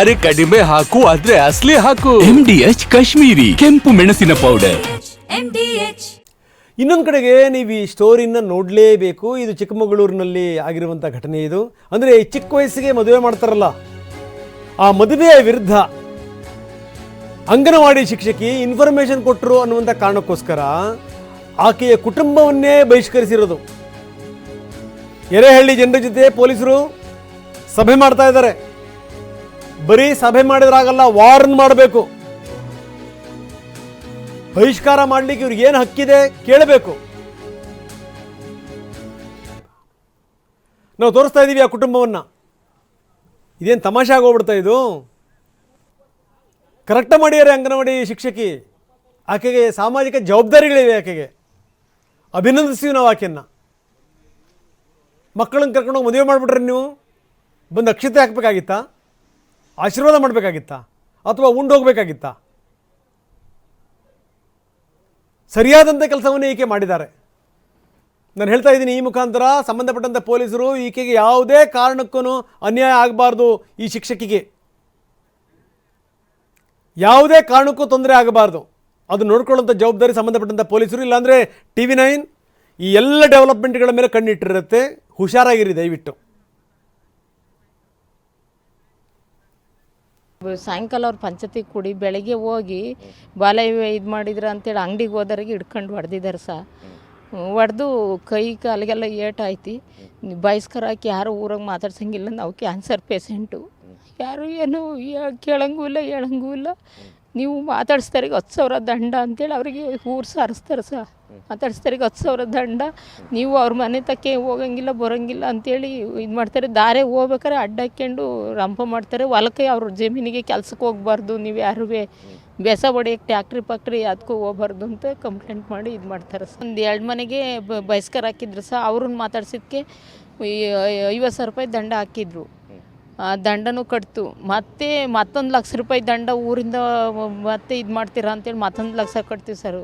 ಅರೆ ಕಡಿಮೆ ಹಾಕು ಆದ್ರೆ ಅಸ್ಲಿ ಹಾಕು. ಎಂ ಡಿ ಎಚ್ ಕಾಶ್ಮೀರಿ ಕೆಂಪು ಮೆಣಸಿನ ಪೌಡರ್ ಇನ್ನೊಂದು ಕಡೆಗೆ ನೀವು ಈ ಸ್ಟೋರಿನ ನೋಡಲೇಬೇಕು. ಇದು ಚಿಕ್ಕಮಗಳೂರಿನಲ್ಲಿ ಆಗಿರುವಂಥ ಘಟನೆ ಇದು. ಅಂದರೆ ಈ ಚಿಕ್ಕ ವಯಸ್ಸಿಗೆ ಮದುವೆ ಮಾಡ್ತಾರಲ್ಲ. ಆ ಮದುವೆಯ ವಿರುದ್ಧ ಅಂಗನವಾಡಿ ಶಿಕ್ಷಕಿ ಇನ್ಫಾರ್ಮೇಶನ್ ಕೊಟ್ಟರು ಅನ್ನುವಂಥ ಕಾರಣಕ್ಕೋಸ್ಕರ ಆಕೆಯ ಕುಟುಂಬವನ್ನೇ ಬಹಿಷ್ಕರಿಸಿರೋದು. ಎರೆಹಳ್ಳಿ ಜನರ ಜೊತೆ ಪೊಲೀಸರು ಸಭೆ ಮಾಡ್ತಾ ಇದ್ದಾರೆ. ಬರೀ ಸಭೆ ಮಾಡಿದ್ರಾಗಲ್ಲ ವಾರ್ನ್ ಮಾಡಬೇಕು. ಬಹಿಷ್ಕಾರ ಮಾಡ್ಲಿಕ್ಕೆ ಇವ್ರಿಗೆ ಏನು ಹಕ್ಕಿದೆ ಕೇಳಬೇಕು. ನಾವು ತೋರಿಸ್ತಾ ಇದ್ದೀವಿ ಆ ಕುಟುಂಬವನ್ನು. ಇದೇನು ತಮಾಷೆ ಆಗೋಗ್ಬಿಡ್ತಾ ಇದು? ಕರೆಕ್ಟ್ ಮಾಡಿದ್ದಾರೆ ಅಂಗನವಾಡಿ ಶಿಕ್ಷಕಿ. ಆಕೆಗೆ ಸಾಮಾಜಿಕ ಜವಾಬ್ದಾರಿಗಳಿವೆ ಆಕೆಗೆ. ಅಭಿನಂದಿಸ್ತೀವಿ ನಾವು ಆಕೆಯನ್ನು. ಮಕ್ಕಳನ್ನ ಕರ್ಕೊಂಡು ಮದುವೆ ಮಾಡಿಬಿಟ್ರೆ ನೀವು? ಬಂದು ಅಕ್ಷತೆ ಹಾಕಬೇಕಾಗಿತ್ತಾ? ಆಶೀರ್ವಾದ ಮಾಡಬೇಕಾಗಿತ್ತಾ? ಅಥವಾ ಉಂಡು ಹೋಗ್ಬೇಕಾಗಿತ್ತಾ? ಸರಿಯಾದಂಥ ಕೆಲಸವನ್ನೇ ಈಕೆ ಮಾಡಿದ್ದಾರೆ. ನಾನು ಹೇಳ್ತಾ ಇದ್ದೀನಿ, ಈ ಮುಖಾಂತರ ಸಂಬಂಧಪಟ್ಟಂಥ ಪೊಲೀಸರು ಈಕೆಗೆ ಯಾವುದೇ ಕಾರಣಕ್ಕೂ ಅನ್ಯಾಯ ಆಗಬಾರ್ದು ಈ ಶಿಕ್ಷಕಿಗೆ. ಯಾವುದೇ ಕಾರಣಕ್ಕೂ ತೊಂದರೆ ಆಗಬಾರ್ದು. ಅದು ನೋಡ್ಕೊಳ್ಳೋಂಥ ಜವಾಬ್ದಾರಿ ಸಂಬಂಧಪಟ್ಟಂಥ ಪೊಲೀಸರು, ಇಲ್ಲಾಂದರೆ ಟಿ ವಿ ನೈನ್ ಈ ಎಲ್ಲ ಡೆವಲಪ್ಮೆಂಟ್ಗಳ ಮೇಲೆ ಕಣ್ಣಿಟ್ಟಿರುತ್ತೆ. ಹುಷಾರಾಗಿರಿ ದಯವಿಟ್ಟು. ಸಾಯಂಕಾಲ ಅವ್ರು ಪಂಚತಿ ಕುಡಿ ಬೆಳಗ್ಗೆ ಹೋಗಿ ಬಾಲ ಇದು ಮಾಡಿದ್ರ ಅಂತೇಳಿ ಅಂಗಡಿಗೆ ಹೋದವ್ರಿಗೆ ಹಿಡ್ಕೊಂಡು ಹೊಡೆದಿದ್ದಾರೆ ಸಾ. ಹೊಡೆದು ಕೈ ಕಾಲಿಗೆಲ್ಲ ಏಟಾಯ್ತಿ ಬಯಸ್ಕರ ಹಾಕಿ ಯಾರು ಊರಾಗ ಮಾತಾಡ್ಸಂಗಿಲ್ಲ ನಾವು ಕ್ಯಾನ್ಸರ್ ಪೇಷೆಂಟು ಯಾರು ಏನು ಕೇಳಂಗೂ ಇಲ್ಲ, ಹೇಳಂಗೂ ಇಲ್ಲ. ನೀವು ಮಾತಾಡಿಸ್ತಾರಿಗೆ ಹತ್ತು ಸಾವಿರ ದಂಡ ಅಂತೇಳಿ ಅವರಿಗೆ ಊರು ಸಾರಿಸ್ತಾರೆ ಸಾ ಮಾತಾಡಿಸ್ತಾರಿಗೆ ಹತ್ತು ಸಾವಿರ ದಂಡ. ನೀವು ಅವ್ರ ಮನೆ ತಕ್ಕೆ ಹೋಗಂಗಿಲ್ಲ ಬರೋಂಗಿಲ್ಲ ಅಂತೇಳಿ ಇದು ಮಾಡ್ತಾರೆ. ದಾರೆ ಹೋಗ್ಬೇಕಾರೆ ಅಡ್ಡ ಹಾಕ್ಕೊಂಡು ರಂಪ ಮಾಡ್ತಾರೆ. ಹೊಲಕ್ಕೆ ಅವ್ರ ಜಮೀನಿಗೆ ಕೆಲ್ಸಕ್ಕೆ ಹೋಗ್ಬಾರ್ದು. ನೀವು ಯಾರು ಬೇಸ ಹೊಡೆಯಕ್ಕೆ ಟ್ಯಾಕ್ಟ್ರಿ ಪಾಕ್ಟ್ರಿ ಅದಕ್ಕೂ ಹೋಗ್ಬಾರ್ದು ಅಂತ ಕಂಪ್ಲೇಂಟ್ ಮಾಡಿ ಇದು ಮಾಡ್ತಾರೆ ಸರ್. ಒಂದು ಎರಡು ಮನೆಗೆ ಬಹಿಷ್ಕಾರ ಹಾಕಿದ್ರು ಸಹ ಅವ್ರನ್ನ ಮಾತಾಡ್ಸಿದ್ಕೆ ಐವತ್ತು ಸಾವಿರ ರೂಪಾಯಿ ದಂಡ ಹಾಕಿದ್ರು. ದಂಡನೂ ಕಟ್ತು. ಮತ್ತೆ ಮತ್ತೊಂದು ಲಕ್ಷ ರೂಪಾಯಿ ದಂಡ ಊರಿಂದ ಮತ್ತೆ ಇದು ಮಾಡ್ತೀರಾ ಅಂತೇಳಿ ಮತ್ತೊಂದು ಲಕ್ಷ ಕಟ್ತೀವಿ ಸರ್.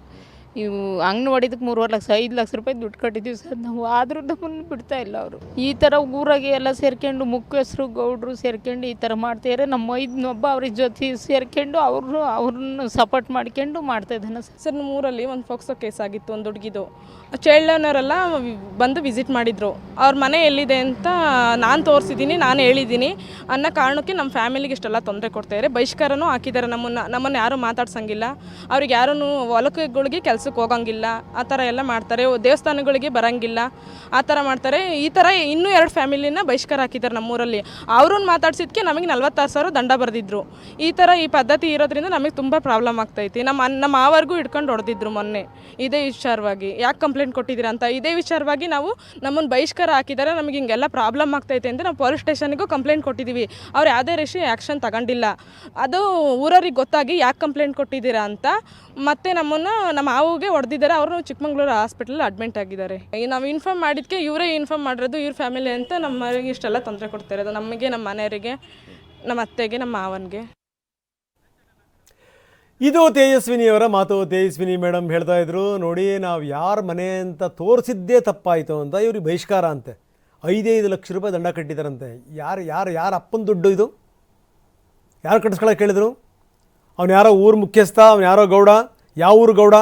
ಇವು ಅಂಗನವಾಡಿದಕ್ಕೆ ಮೂರುವರೆ ಲಕ್ಷ, ಐದು ಲಕ್ಷ ರೂಪಾಯಿ ದುಡ್ಡು ಕಟ್ಟಿದ್ದೀವಿ ಸರ್. ನಾವು ಆದರೂ ನಮ್ಮನ್ನು ಬಿಡ್ತಾ ಇಲ್ಲ ಅವರು. ಈ ಥರ ಊರಾಗೆ ಎಲ್ಲ ಸೇರ್ಕೊಂಡು ಮುಖ್ಯಸ್ಥರು ಗೌಡ್ರು ಸೇರ್ಕೊಂಡು ಈ ಥರ ಮಾಡ್ತಿದ್ದಾರೆ ನಮ್ಮ ಐದನೊಬ್ಬ ಅವ್ರ ಜೊತೆ ಸೇರ್ಕೊಂಡು ಅವ್ರನ್ನು ಅವ್ರನ್ನ ಸಪೋರ್ಟ್ ಮಾಡ್ಕೊಂಡು ಮಾಡ್ತಾ ಇದ್ದಾನೆ ಸರ್. ಸರ್ ನಮ್ಮೂರಲ್ಲಿ ಒಂದು ಫೋಕ್ಸೋ ಕೇಸ್ ಆಗಿತ್ತು, ಒಂದು ಹುಡುಗಿದು. ಚೈಲ್ಡ್ ಲೈನವರೆಲ್ಲ ಬಂದು ವಿಸಿಟ್ ಮಾಡಿದರು. ಅವ್ರ ಮನೆ ಎಲ್ಲಿದೆ ಅಂತ ನಾನು ತೋರಿಸಿದ್ದೀನಿ ನಾನು ಹೇಳಿದ್ದೀನಿ ಅನ್ನೋ ಕಾರಣಕ್ಕೆ ನಮ್ಮ ಫ್ಯಾಮಿಲಿಗೆ ಇಷ್ಟೆಲ್ಲ ತೊಂದರೆ ಕೊಡ್ತಾಯಿದ್ದಾರೆ ಬಹಿಷ್ಕಾರನೂ ಹಾಕಿದ್ದಾರೆ ನಮ್ಮನ್ನು. ನಮ್ಮನ್ನು ಯಾರೂ ಮಾತಾಡ್ಸಂಗಿಲ್ಲ. ಅವ್ರಿಗೆ ಯಾರೂ ಹೊಲಕಗಳಿಗೆ ಕೆಲ್ಸಕ್ಕೆ ಹೋಗಂಗಿಲ್ಲ, ಆ ಥರ ಎಲ್ಲ ಮಾಡ್ತಾರೆ. ದೇವಸ್ಥಾನಗಳಿಗೆ ಬರಂಗಿಲ್ಲ, ಆ ಥರ ಮಾಡ್ತಾರೆ. ಈ ಥರ ಇನ್ನೂ ಎರಡು ಫ್ಯಾಮಿಲಿನ ಬಹಿಷ್ಕಾರ ಹಾಕಿದ್ದಾರೆ ನಮ್ಮೂರಲ್ಲಿ. ಅವ್ರನ್ನ ಮಾತಾಡ್ಸಿದ್ಕೆ ನಮಗೆ ನಲ್ವತ್ತಾರು ಸಾವಿರ ದಂಡ ಬರೆದಿದ್ರು. ಈ ಥರ ಈ ಪದ್ಧತಿ ಇರೋದ್ರಿಂದ ನಮಗೆ ತುಂಬ ಪ್ರಾಬ್ಲಮ್ ಆಗ್ತೈತಿ. ನಮ್ಮ ನಮ್ಮ ಮಾವರ್ಗೂ ಹಿಡ್ಕೊಂಡು ಹೊಡೆದಿದ್ರು ಮೊನ್ನೆ, ಇದೇ ವಿಚಾರವಾಗಿ. ಯಾಕೆ ಕಂಪ್ಲೇಂಟ್ ಕೊಟ್ಟಿದ್ದೀರಾ ಅಂತ? ಇದೇ ವಿಚಾರವಾಗಿ ನಾವು ನಮ್ಮನ್ನು ಬಹಿಷ್ಕಾರ ಹಾಕಿದ್ದಾರೆ. ನಮಗೆ ಹಿಂಗೆಲ್ಲ ಪ್ರಾಬ್ಲಮ್ ಆಗ್ತೈತೆ ಅಂತ ನಾವು ಪೊಲೀಸ್ ಸ್ಟೇಷನ್ಗೂ ಕಂಪ್ಲೇಂಟ್ ಕೊಟ್ಟಿದ್ದೀವಿ. ಅವ್ರು ಯಾವುದೇ ರೀತಿ ಆ್ಯಕ್ಷನ್ ತಗೊಂಡಿಲ್ಲ. ಅದು ಊರವ್ರಿಗೆ ಗೊತ್ತಾಗಿ ಯಾಕೆ ಕಂಪ್ಲೇಂಟ್ ಕೊಟ್ಟಿದ್ದೀರಾ ಅಂತ ಮತ್ತೆ ನಮ್ಮನ್ನು, ನಮ್ಮ ಮಾವುಗೆ ಹೊಡೆದಿದ್ದಾರೆ. ಅವರು ಚಿಕ್ಕಮಂಗ್ಳೂರು ಹಾಸ್ಪಿಟಲ್ ಅಡ್ಮಿಟ್ ಆಗಿದ್ದಾರೆ. ನಾವು ಇನ್ಫಾರ್ಮ್ ಮಾಡಿದ್ಕೆ ಇವರೇ ಇನ್ಫಾರ್ಮ್ ಮಾಡಿರೋದು ಇವ್ರ ಫ್ಯಾಮಿಲಿ ಅಂತ ನಮ್ಮವರಿಗೆ ಇಷ್ಟೆಲ್ಲ ತೊಂದರೆ ಕೊಡ್ತಾ ಇರೋದು. ನಮಗೆ ನಮ್ಮ ಮನೆಯವರಿಗೆ ನಮ್ಮ ಅತ್ತೆಗೆ ನಮ್ಮ ಮಾವನಿಗೆ. ಇದು ತೇಜಸ್ವಿನಿಯವರ ಮಾತು. ತೇಜಸ್ವಿನಿ ಮೇಡಮ್ ಹೇಳ್ತಾ ಇದ್ರು, ನೋಡಿ, ನಾವು ಯಾರ ಮನೆ ಅಂತ ತೋರಿಸಿದ್ದೇ ತಪ್ಪಾಯಿತು ಅಂತ ಇವ್ರಿಗೆ ಬಹಿಷ್ಕಾರ ಅಂತೆ. ಐದೈದು ಲಕ್ಷ ರೂಪಾಯಿ ದಂಡ ಕಟ್ಟಿದಾರಂತೆ ಯಾರು ಯಾರು, ಯಾರ ಅಪ್ಪನ ದುಡ್ಡು ಇದು? ಯಾರು ಕಟ್ಟಿಸ್ಕೊಳಕ್ಕೆ ಹೇಳಿದ್ರು ಅವ್ನು ಯಾರೋ ಊರು ಮುಖ್ಯಸ್ಥ, ಅವ್ನು ಯಾರೋ ಗೌಡ? ಯಾವ ಊರು ಗೌಡ?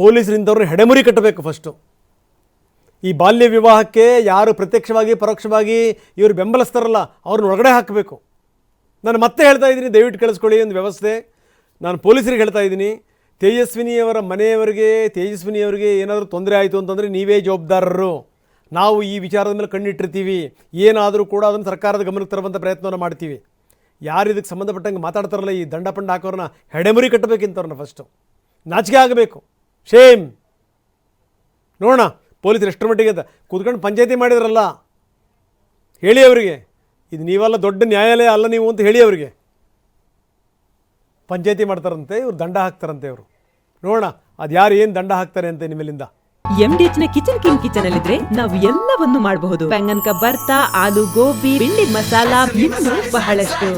ಪೊಲೀಸರು ಇಂಥವ್ರನ್ನ ಹೆಡೆಮುರಿ ಕಟ್ಟಬೇಕು ಫಸ್ಟು ಈ ಬಾಲ್ಯ ವಿವಾಹಕ್ಕೆ ಯಾರು ಪ್ರತ್ಯಕ್ಷವಾಗಿ, ಪರೋಕ್ಷವಾಗಿ ಇವರು ಬೆಂಬಲಿಸ್ತಾರಲ್ಲ, ಅವ್ರನ್ನ ಒಳಗಡೆ ಹಾಕಬೇಕು. ನಾನು ಮತ್ತೆ ಹೇಳ್ತಾ ಇದ್ದೀನಿ, ದಯವಿಟ್ಟು ಕೇಳಿಸ್ಕೊಳ್ಳಿ ಒಂದು ವ್ಯವಸ್ಥೆ. ನಾನು ಪೊಲೀಸರಿಗೆ ಹೇಳ್ತಾ ಇದ್ದೀನಿ, ತೇಜಸ್ವಿನಿಯವರ ಮನೆಯವರಿಗೆ, ತೇಜಸ್ವಿನಿಯವರಿಗೆ ಏನಾದರೂ ತೊಂದರೆ ಆಯಿತು ಅಂತಂದರೆ ನೀವೇ ಜವಾಬ್ದಾರರು. ನಾವು ಈ ವಿಚಾರದ ಮೇಲೆ ಕಣ್ಣಿಟ್ಟಿರ್ತೀವಿ. ಏನಾದರೂ ಕೂಡ ಅದನ್ನು ಸರ್ಕಾರದ ಗಮನಕ್ಕೆ ತರುವಂಥ ಪ್ರಯತ್ನವನ್ನು ಮಾಡ್ತೀವಿ. ಯಾರು ಇದಕ್ಕೆ ಸಂಬಂಧಪಟ್ಟಂಗೆ ಮಾತಾಡ್ತಾರಲ್ಲ ಈ ದಂಡಪಂಡ ಹಾಕೋರನ್ನ ಹೆಡೆಮುರಿ ಕಟ್ಟಬೇಕಿಂತವ್ರನ್ನ ಫಸ್ಟು ನಾಚಿಕೆ ಆಗಬೇಕು. ಶೇಮ್ ನೋಡೋಣ ಪೊಲೀಸರು ಎಷ್ಟರ ಮಟ್ಟಿಗೆ ಅಂತ. ಕೂತ್ಕೊಂಡು ಪಂಚಾಯತಿ ಮಾಡಿದ್ರಲ್ಲ. ಹೇಳಿ ಅವರಿಗೆ. ಇದು ನೀವೆಲ್ಲ ದೊಡ್ಡ ನ್ಯಾಯಾಲಯ ಅಲ್ಲ ನೀವು ಅಂತ ಹೇಳಿ ಅವರಿಗೆ. ಪಂಚಾಯತಿ ಮಾಡ್ತಾರಂತೆ ಇವ್ರು ದಂಡ ಹಾಕ್ತಾರಂತೆ ಇವರು. ನೋಡೋಣ ಅದು ಯಾರು ಏನು ದಂಡ ಹಾಕ್ತಾರೆ ಅಂತ ನಿಮ್ಮೆಲ್ಲಿಂದ. ಎಂಡಿಎಚ್ನ ಕಿಚನ್ ಕಿಂಗ್ ಕಿಚನ್ ಅಲ್ಲಿದ್ರೆ ನಾವು ಎಲ್ಲವನ್ನು ಮಾಡಬಹುದು. ಬೆಂಗನ್ಕ ಬರ್ತಾ ಆಲೂ ಗೋಬಿ ಬೆಂಡಿ ಮಸಾಲಾ ಇನ್ನು ಬಹಳಷ್ಟು.